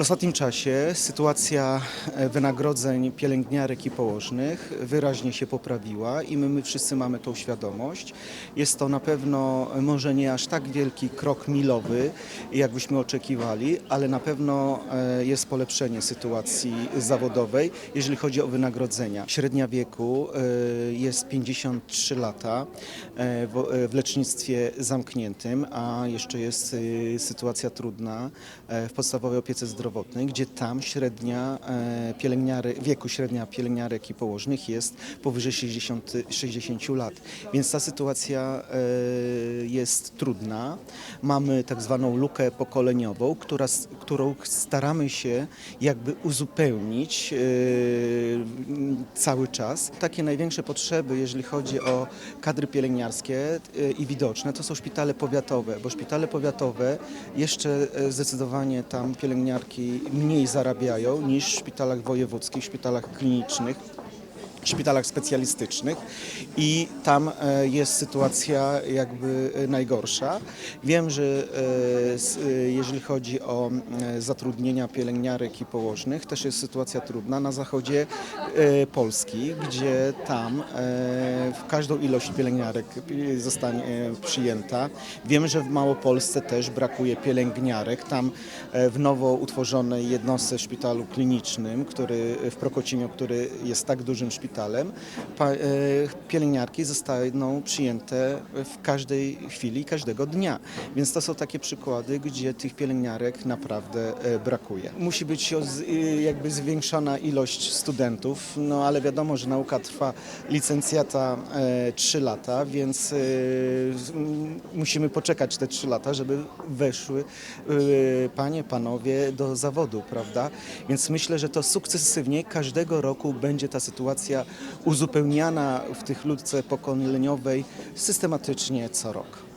W ostatnim czasie sytuacja e, wynagrodzeń pielęgniarek i położnych wyraźnie się poprawiła i my, my wszyscy mamy tą świadomość. Jest to na pewno może nie aż tak wielki krok milowy, jakbyśmy oczekiwali, ale na pewno e, jest polepszenie sytuacji zawodowej, jeżeli chodzi o wynagrodzenia. Średnia wieku e, jest 53 lata w lecznictwie zamkniętym, a jeszcze jest sytuacja trudna w podstawowej opiece zdrowotnej, gdzie tam średnia e, pielęgniary, wieku średnia pielęgniarek i położnych jest powyżej 60, 60 lat. Więc ta sytuacja e, jest trudna. Mamy tak zwaną lukę pokoleniową, która, którą staramy się jakby uzupełnić e, cały czas. Takie największe potrzeby, jeżeli chodzi o kadry pielęgniarskie e, i widoczne, to są szpitale powiatowe, bo szpitale powiatowe jeszcze e, zdecydowanie tam pielęgniarki mniej zarabiają niż w szpitalach wojewódzkich, szpitalach klinicznych szpitalach specjalistycznych i tam e, jest sytuacja jakby e, najgorsza. Wiem, że e, jeżeli chodzi o zatrudnienia pielęgniarek i położnych, też jest sytuacja trudna na zachodzie Polski, gdzie tam w każdą ilość pielęgniarek zostanie przyjęta. Wiem, że w Małopolsce też brakuje pielęgniarek. Tam w nowo utworzonej jednostce szpitalu klinicznym, który w Prokocimiu, który jest tak dużym szpitalem, pa, e, pielęgniarki zostaną przyjęte w każdej chwili, każdego dnia. Więc to są takie przykłady, gdzie tych pielęgniarek naprawdę e, brakuje. Musi być y, jakby zwiększona ilość studentów, no ale wiadomo, że nauka trwa licencjata e, 3 lata, więc e, musimy poczekać te 3 lata, żeby weszły e, panie, panowie do zawodu, prawda? Więc myślę, że to sukcesywnie każdego roku będzie ta sytuacja uzupełniana w tych luce pokoleniowej systematycznie co rok.